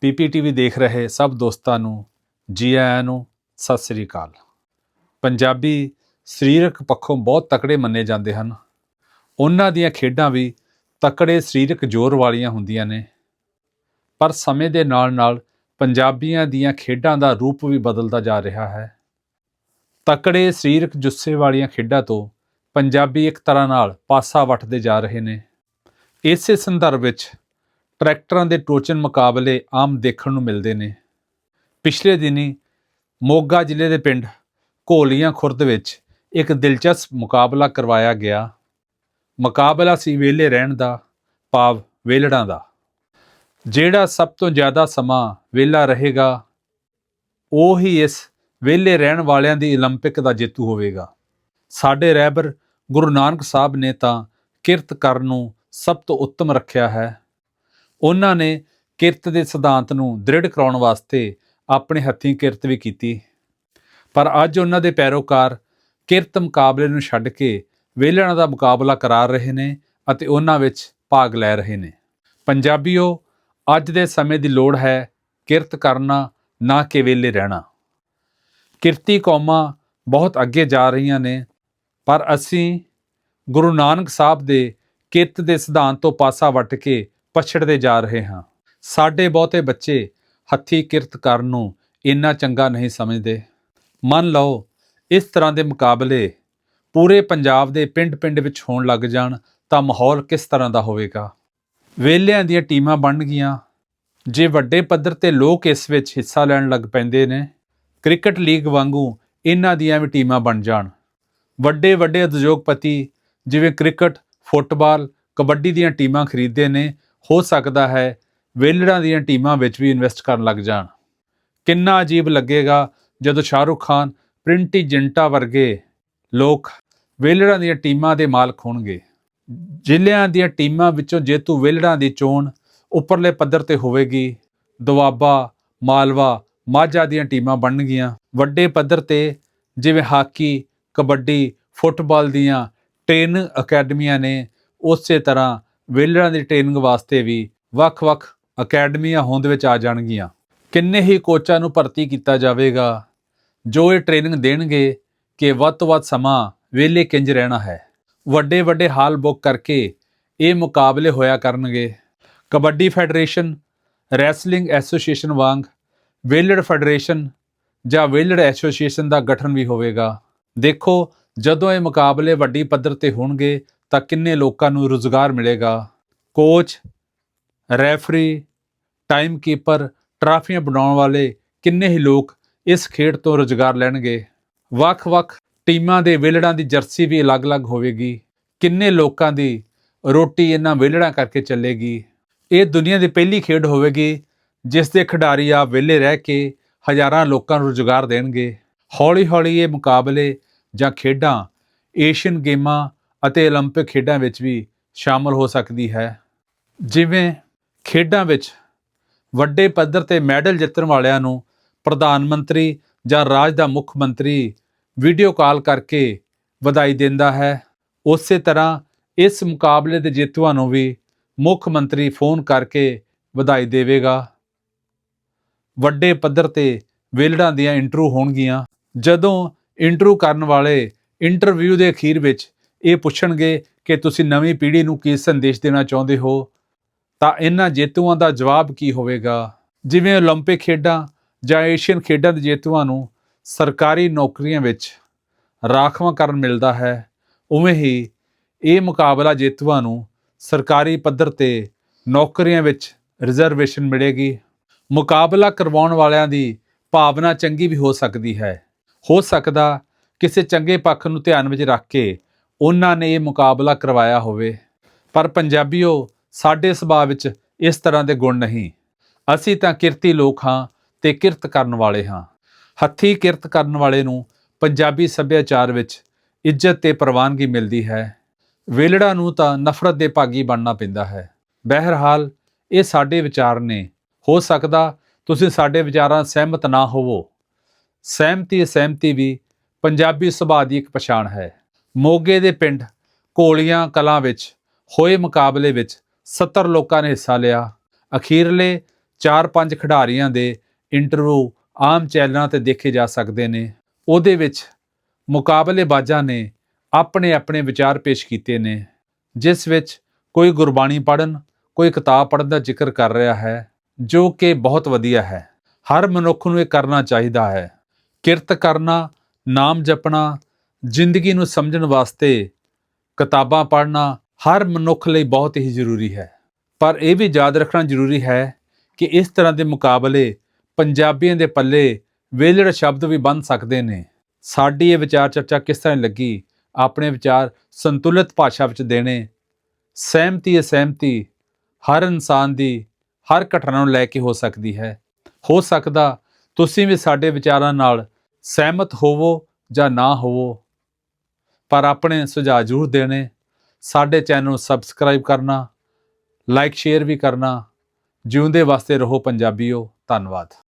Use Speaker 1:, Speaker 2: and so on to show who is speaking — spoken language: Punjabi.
Speaker 1: ਪੀਪੀਟੀਵੀ ਦੇਖ ਰਹੇ ਸਭ ਦੋਸਤਾਂ ਨੂੰ, ਜੀ ਆਇਆਂ ਨੂੰ, ਸਤਿ ਸ੍ਰੀ ਅਕਾਲ। ਪੰਜਾਬੀ ਸਰੀਰਕ ਪੱਖੋਂ ਬਹੁਤ ਤਕੜੇ ਮੰਨੇ ਜਾਂਦੇ ਹਨ। ਉਹਨਾਂ ਦੀਆਂ ਖੇਡਾਂ ਵੀ ਤਕੜੇ ਸਰੀਰਕ ਜ਼ੋਰ ਵਾਲੀਆਂ ਹੁੰਦੀਆਂ ਨੇ। ਪਰ ਸਮੇਂ ਦੇ ਨਾਲ-ਨਾਲ ਪੰਜਾਬੀਆਂ ਦੀਆਂ ਖੇਡਾਂ ਦਾ ਰੂਪ ਵੀ ਬਦਲਦਾ ਜਾ ਰਿਹਾ ਹੈ। ਤਕੜੇ ਸਰੀਰਕ ਜੁੱਸੇ ਵਾਲੀਆਂ ਖੇਡਾਂ ਤੋਂ ਪੰਜਾਬੀ ਇੱਕ ਤਰ੍ਹਾਂ ਨਾਲ ਪਾਸਾ ਵੱਟਦੇ ਜਾ ਰਹੇ ਨੇ। ਇਸੇ ਸੰਦਰਭ ਵਿੱਚ ਟਰੈਕਟਰਾਂ ਦੇ ਟੋਚਨ ਮੁਕਾਬਲੇ ਆਮ ਦੇਖਣ ਨੂੰ ਮਿਲਦੇ ਨੇ ਪਿਛਲੇ ਦਿਨੀ ਮੋਗਾ ਜ਼ਿਲ੍ਹੇ ਦੇ ਪਿੰਡ ਘੋਲੀਆਂ ਖੁਰਦ ਵਿੱਚ ਇੱਕ ਦਿਲਚਸਪ ਮੁਕਾਬਲਾ ਕਰਵਾਇਆ ਗਿਆ ਮੁਕਾਬਲਾ ਸੀ ਵਿਹਲੇ ਰਹਿਣ ਦਾ ਭਾਵ ਵੇਲੜਾਂ ਦਾ ਜਿਹੜਾ ਸਭ ਤੋਂ ਜ਼ਿਆਦਾ ਸਮਾਂ ਵਿਹਲਾ ਰਹੇਗਾ ਉਹ ਹੀ ਇਸ ਵਿਹਲੇ ਰਹਿਣ ਵਾਲਿਆਂ ਦੀ 올림픽 ਦਾ ਜੇਤੂ ਹੋਵੇਗਾ ਸਾਡੇ ਰਹਿਬਰ ਗੁਰੂ ਨਾਨਕ ਸਾਹਿਬ ਨੇ ਤਾਂ ਕਿਰਤ ਕਰਨ ਨੂੰ ਸਭ ਤੋਂ ਉੱਤਮ ਰੱਖਿਆ ਹੈ ਉਹਨਾਂ ਨੇ ਕਿਰਤ ਦੇ ਸਿਧਾਂਤ ਨੂੰ ਦ੍ਰਿੜ ਕਰਾਉਣ ਵਾਸਤੇ ਆਪਣੇ ਹੱਥੀਂ ਕਿਰਤ ਵੀ ਕੀਤੀ। ਪਰ ਅੱਜ ਉਹਨਾਂ ਦੇ ਪੈਰੋਕਾਰ ਕਿਰਤ ਮੁਕਾਬਲੇ ਨੂੰ ਛੱਡ ਕੇ ਵੇਲਣਾ ਦਾ ਮੁਕਾਬਲਾ ਕਰਾ ਰਹੇ ਨੇ ਅਤੇ ਉਹਨਾਂ ਵਿੱਚ ਭਾਗ ਲੈ ਰਹੇ ਨੇ। ਪੰਜਾਬੀਓ, ਅੱਜ ਦੇ ਸਮੇਂ ਦੀ ਲੋੜ ਹੈ ਕਿਰਤ ਕਰਨਾ, ਨਾ ਕਿ ਵੇਲੇ ਰਹਿਣਾ। ਕਿਰਤੀ ਕੌਮਾਂ ਬਹੁਤ ਅੱਗੇ ਜਾ ਰਹੀਆਂ ਨੇ, ਪਰ ਅਸੀਂ ਗੁਰੂ ਨਾਨਕ ਸਾਹਿਬ ਦੇ ਕਿਰਤ ਦੇ ਸਿਧਾਂਤ ਤੋਂ ਪਾਸਾ ਵੱਟ ਕੇ ਪਛੜਦੇ ਜਾ ਰਹੇ ਹਾਂ। ਸਾਡੇ ਬਹੁਤੇ ਬੱਚੇ ਹੱਥੀ ਕਿਰਤ ਕਰਨ ਨੂੰ ਇੰਨਾ ਚੰਗਾ ਨਹੀਂ ਸਮਝਦੇ। ਮੰਨ ਲਓ, ਇਸ ਤਰ੍ਹਾਂ ਦੇ ਮੁਕਾਬਲੇ ਪੂਰੇ ਪੰਜਾਬ ਦੇ ਪਿੰਡ-ਪਿੰਡ ਵਿੱਚ ਹੋਣ ਲੱਗ ਜਾਣ, ਤਾਂ ਮਾਹੌਲ ਕਿਸ ਤਰ੍ਹਾਂ ਦਾ ਹੋਵੇਗਾ? ਵੇਲਿਆਂ ਦੀਆਂ ਟੀਮਾਂ ਬਣ ਜੇ ਵੱਡੇ ਪੱਧਰ ਤੇ ਲੋਕ ਇਸ ਵਿੱਚ ਹਿੱਸਾ ਲੈਣ ਲੱਗ ਪੈਂਦੇ ਨੇ, ਕ੍ਰਿਕਟ ਲੀਗ ਵਾਂਗੂ ਇਹਨਾਂ ਦੀਆਂ ਵੀ ਟੀਮਾਂ ਬਣ ਜਾਣ। ਵੱਡੇ ਵੱਡੇ ਉਦਯੋਗਪਤੀ ਜਿਵੇਂ ਕ੍ਰਿਕਟ, ਫੁੱਟਬਾਲ, ਕਬੱਡੀ ਦੀਆਂ ਟੀਮਾਂ ਖਰੀਦਦੇ ਨੇ ਹੋ ਸਕਦਾ ਹੈ ਵੇਲੜਾਂ ਦੀਆਂ ਟੀਮਾਂ ਵਿੱਚ ਵੀ ਇਨਵੈਸਟ ਕਰਨ ਲੱਗ ਜਾਣ। ਕਿੰਨਾ ਅਜੀਬ ਲੱਗੇਗਾ ਜਦੋਂ ਸ਼ਾਹਰੁਖ ਖਾਨ ਪ੍ਰਿੰਟੀ ਜਿੰਟਾ ਵਰਗੇ ਲੋਕ ਵੇਲੜਾਂ ਦੀਆਂ ਟੀਮਾਂ ਦੇ ਮਾਲਕ ਹੋਣਗੇ। ਜ਼ਿਲ੍ਹਿਆਂ ਦੀਆਂ ਟੀਮਾਂ ਵਿੱਚੋਂ ਜੇਤੂ ਵੇਲੜਾਂ ਦੀ ਚੋਣ ਉੱਪਰਲੇ ਪੱਧਰ ਤੇ ਹੋਵੇਗੀ। ਦੁਆਬਾ, ਮਾਲਵਾ, ਮਾਝਾ ਦੀਆਂ ਟੀਮਾਂ ਬਣਨਗੀਆਂ। ਵੱਡੇ ਪੱਧਰ ਤੇ ਜਿਵੇਂ ਹਾਕੀ, ਕਬੱਡੀ, ਫੁੱਟਬਾਲ ਦੀਆਂ ਟ੍ਰੇਨਿੰਗ ਅਕੈਡਮੀਆਂ ਨੇ, ਉਸੇ ਤਰ੍ਹਾਂ ਵੇਲੜਾਂ ਦੀ ਟ੍ਰੇਨਿੰਗ ਵਾਸਤੇ ਵੀ ਵੱਖ-ਵੱਖ ਅਕੈਡਮੀਆਂ ਹੋਂਦ ਵਿੱਚ ਆ ਜਾਣਗੀਆਂ। ਕਿੰਨੇ ਹੀ ਕੋਚਾਂ ਨੂੰ ਭਰਤੀ ਕੀਤਾ ਜਾਵੇਗਾ, ਜੋ ਇਹ ਟ੍ਰੇਨਿੰਗ ਦੇਣਗੇ ਕਿ ਵੱਧ ਤੋਂ ਵੱਧ ਸਮਾਂ ਵਿਹਲੇ ਕਿੰਜ ਰਹਿਣਾ ਹੈ। ਵੱਡੇ ਵੱਡੇ ਹਾਲ ਬੁੱਕ ਕਰਕੇ ਇਹ ਮੁਕਾਬਲੇ ਹੋਇਆ ਕਰਨਗੇ। ਕਬੱਡੀ ਫੈਡਰੇਸ਼ਨ, ਰੈਸਲਿੰਗ ਐਸੋਸੀਏਸ਼ਨ ਵਾਂਗ ਵੇਲੜ ਫੈਡਰੇਸ਼ਨ ਜਾਂ ਵੇਲੜ ਐਸੋਸੀਏਸ਼ਨ ਦਾ ਗਠਨ ਵੀ ਹੋਵੇਗਾ। ਦੇਖੋ, ਜਦੋਂ ਇਹ ਮੁਕਾਬਲੇ ਵੱਡੀ ਪੱਧਰ ਤੇ ਹੋਣਗੇ ਤਾਂ ਕਿੰਨੇ ਲੋਕਾਂ ਨੂੰ ਰੋਜ਼ਗਾਰ ਮਿਲੇਗਾ? ਕੋਚ, ਰੈਫਰੀ ਟਾਈਮ ਕੀਪਰ ਟਰਾਫੀਆਂ ਬਣਾਉਣ ਵਾਲੇ ਕਿੰਨੇ ਹੀ ਲੋਕ ਇਸ ਖੇਡ ਤੋਂ ਰੋਜ਼ਗਾਰ ਲੈਣਗੇ? ਵੱਖ-ਵੱਖ ਟੀਮਾਂ ਦੇ ਵੇਲੜਾਂ ਦੀ ਜਰਸੀ ਵੀ ਅਲੱਗ-ਅਲੱਗ ਹੋਵੇਗੀ। ਕਿੰਨੇ ਲੋਕਾਂ ਦੀ ਰੋਟੀ ਇਹਨਾਂ ਵੇਲੜਾਂ ਕਰਕੇ ਚੱਲੇਗੀ? ਇਹ ਦੁਨੀਆ ਦੀ ਪਹਿਲੀ ਖੇਡ ਹੋਵੇਗੀ, ਜਿਸ ਦੇ ਖਿਡਾਰੀ ਆ ਵਿਹਲੇ ਰਹਿ ਕੇ ਹਜ਼ਾਰਾਂ ਲੋਕਾਂ ਨੂੰ ਰੋਜ਼ਗਾਰ ਦੇਣਗੇ। ਹੌਲੀ-ਹੌਲੀ ਇਹ ਮੁਕਾਬਲੇ ਜਾਂ ਖੇਡਾਂ ਏਸ਼ੀਅਨ ਗੇਮਾਂ ਅਤੇ 올림픽 ਖੇਡਾਂ ਵਿੱਚ ਵੀ ਸ਼ਾਮਲ ਹੋ ਸਕਦੀ ਹੈ ਜਿਵੇਂ ਖੇਡਾਂ ਵਿੱਚ ਵੱਡੇ ਪੱਧਰ ਤੇ ਮੈਡਲ ਜਿੱਤਣ ਵਾਲਿਆਂ ਨੂੰ ਪ੍ਰਧਾਨ ਮੰਤਰੀ ਜਾਂ ਰਾਜ ਦਾ ਮੁੱਖ ਮੰਤਰੀ ਵੀਡੀਓ ਕਾਲ ਕਰਕੇ ਵਧਾਈ ਦਿੰਦਾ ਹੈ ਉਸੇ ਤਰ੍ਹਾਂ ਇਸ ਮੁਕਾਬਲੇ ਦੇ ਜੇਤੂਆਂ ਨੂੰ ਵੀ ਮੁੱਖ ਮੰਤਰੀ ਫੋਨ ਕਰਕੇ ਵਧਾਈ ਦੇਵੇਗਾ ਵੱਡੇ ਪੱਧਰ ਤੇ ਵੇਲੜਾਂ ਦੀਆਂ ਇੰਟਰਵਿਊ ਹੋਣਗੀਆਂ ਜਦੋਂ ਇੰਟਰਵਿਊ ਕਰਨ ਵਾਲੇ ਇੰਟਰਵਿਊ ਦੇ ਅਖੀਰ ਵਿੱਚ ਇਹ ਪੁੱਛਣਗੇ ਕਿ ਤੁਸੀਂ ਨਵੀਂ ਪੀੜ੍ਹੀ ਨੂੰ ਕੀ ਸੰਦੇਸ਼ ਦੇਣਾ ਚਾਹੁੰਦੇ ਹੋ ਤਾਂ ਇਹਨਾਂ ਜੇਤੂਆਂ ਦਾ ਜਵਾਬ ਕੀ ਹੋਵੇਗਾ ਜਿਵੇਂ 올림픽 ਖੇਡਾਂ ਜਾਂ ਏਸ਼ੀਅਨ ਖੇਡਾਂ ਦੇ ਜੇਤੂਆਂ ਨੂੰ ਸਰਕਾਰੀ ਨੌਕਰੀਆਂ ਵਿੱਚ ਰਾਖਵਾਂਕਰਨ ਮਿਲਦਾ ਹੈ ਉਵੇਂ ਹੀ ਇਹ ਮੁਕਾਬਲਾ ਜੇਤੂਆਂ ਨੂੰ ਸਰਕਾਰੀ ਪੱਧਰ ਤੇ ਨੌਕਰੀਆਂ ਵਿੱਚ ਰਿਜ਼ਰਵੇਸ਼ਨ ਮਿਲੇਗੀ ਮੁਕਾਬਲਾ ਕਰਵਾਉਣ ਵਾਲਿਆਂ ਦੀ ਭਾਵਨਾ ਚੰਗੀ ਵੀ ਹੋ ਸਕਦੀ ਹੈ ਹੋ ਸਕਦਾ ਕਿਸੇ ਚੰਗੇ ਪੱਖ ਨੂੰ ਧਿਆਨ ਵਿੱਚ ਰੱਖ ਕੇ ਉਹਨਾਂ ਨੇ ਇਹ ਮੁਕਾਬਲਾ ਕਰਵਾਇਆ ਹੋਵੇ। ਪਰ ਪੰਜਾਬੀਓ, ਸਾਡੇ ਸੁਭਾਅ ਵਿੱਚ ਇਸ ਤਰ੍ਹਾਂ ਦੇ ਗੁਣ ਨਹੀਂ। ਅਸੀਂ ਤਾਂ ਕਿਰਤੀ ਲੋਕ ਹਾਂ ਤੇ ਕਿਰਤ ਕਰਨ ਵਾਲੇ ਹਾਂ। ਹੱਥੀ ਕਿਰਤ ਕਰਨ ਵਾਲੇ ਨੂੰ ਪੰਜਾਬੀ ਸੱਭਿਆਚਾਰ ਵਿੱਚ ਇੱਜ਼ਤ ਤੇ ਪ੍ਰਵਾਨਗੀ ਮਿਲਦੀ ਹੈ। ਵੇਲੜਾ ਨੂੰ ਤਾਂ ਨਫ਼ਰਤ ਦੇ ਭਾਗੀ ਬਣਨਾ ਪੈਂਦਾ ਹੈ। ਬਹਿਰਹਾਲ, ਇਹ ਸਾਡੇ ਵਿਚਾਰ ਨੇ। ਹੋ ਸਕਦਾ ਤੁਸੀਂ ਸਾਡੇ ਵਿਚਾਰਾਂ ਸਹਿਮਤ ਨਾ ਹੋਵੋ। ਸਹਿਮਤੀ ਅਸਹਿਮਤੀ ਵੀ ਪੰਜਾਬੀ ਸੁਭਾਅ ਦੀ ਇੱਕ ਪਛਾਣ ਹੈ। ਮੋਗੇ ਦੇ ਪਿੰਡ ਕੋਲੀਆਂ ਕਲਾਂ ਵਿੱਚ ਹੋਏ ਮੁਕਾਬਲੇ ਵਿੱਚ 70 ਲੋਕਾਂ ਨੇ ਹਿੱਸਾ ਲਿਆ। ਅਖੀਰਲੇ 4-5 ਖਿਡਾਰੀਆਂ ਦੇ ਇੰਟਰਵਿਊ ਆਮ ਚੈਨਲਾਂ ਤੇ ਦੇਖੇ ਜਾ ਸਕਦੇ ਨੇ। ਉਹਦੇ ਵਿੱਚ ਮੁਕਾਬਲੇਬਾਜ਼ਾਂ ਨੇ ਆਪਣੇ ਆਪਣੇ ਵਿਚਾਰ ਪੇਸ਼ ਕੀਤੇ ਨੇ, ਜਿਸ ਵਿੱਚ ਕੋਈ ਗੁਰਬਾਣੀ ਪੜ੍ਹਨ, ਕੋਈ ਕਿਤਾਬ ਪੜ੍ਹਨ ਦਾ ਜ਼ਿਕਰ ਕਰ ਰਿਹਾ ਹੈ, ਜੋ ਕਿ ਬਹੁਤ ਵਧੀਆ ਹੈ। ਹਰ ਮਨੁੱਖ ਨੂੰ ਇਹ ਕਰਨਾ ਚਾਹੀਦਾ ਹੈ। ਕਿਰਤ ਕਰਨਾ, ਨਾਮ ਜਪਣਾ ਜ਼ਿੰਦਗੀ ਨੂੰ ਸਮਝਣ ਵਾਸਤੇ ਕਿਤਾਬਾਂ ਪੜ੍ਹਨਾ ਹਰ ਮਨੁੱਖ ਲਈ ਬਹੁਤ ਹੀ ਜ਼ਰੂਰੀ ਹੈ। ਪਰ ਇਹ ਵੀ ਯਾਦ ਰੱਖਣਾ ਜ਼ਰੂਰੀ ਹੈ ਕਿ ਇਸ ਤਰ੍ਹਾਂ ਦੇ ਮੁਕਾਬਲੇ ਪੰਜਾਬੀਆਂ ਦੇ ਪੱਲੇ ਵੇਲੜ ਸ਼ਬਦ ਵੀ ਬਣ ਸਕਦੇ ਨੇ। ਸਾਡੀ ਇਹ ਵਿਚਾਰ ਚਰਚਾ ਕਿਸ ਤਰ੍ਹਾਂ ਲੱਗੀ? ਆਪਣੇ ਵਿਚਾਰ ਸੰਤੁਲਿਤ ਭਾਸ਼ਾ ਵਿੱਚ ਦੇਣੇ। ਸਹਿਮਤੀ ਅਸਹਿਮਤੀ ਹਰ ਇਨਸਾਨ ਦੀ ਹਰ ਘਟਨਾ ਨੂੰ ਲੈ ਕੇ ਹੋ ਸਕਦੀ ਹੈ। ਹੋ ਸਕਦਾ ਤੁਸੀਂ ਵੀ ਸਾਡੇ ਵਿਚਾਰਾਂ ਨਾਲ ਸਹਿਮਤ ਹੋਵੋ ਜਾਂ ਨਾ ਹੋਵੋ। ਪਰ ਆਪਣੇ ਸੁਝਾਅ ਜ਼ਰੂਰ ਦੇਣੇ। ਸਾਡੇ ਚੈਨਲ ਨੂੰ ਸਬਸਕ੍ਰਾਈਬ ਕਰਨਾ, ਲਾਈਕ, ਸ਼ੇਅਰ ਵੀ ਕਰਨਾ। ਜਿਉਂਦੇ ਵਾਸਤੇ ਰਹੋ ਪੰਜਾਬੀਓ। ਧੰਨਵਾਦ।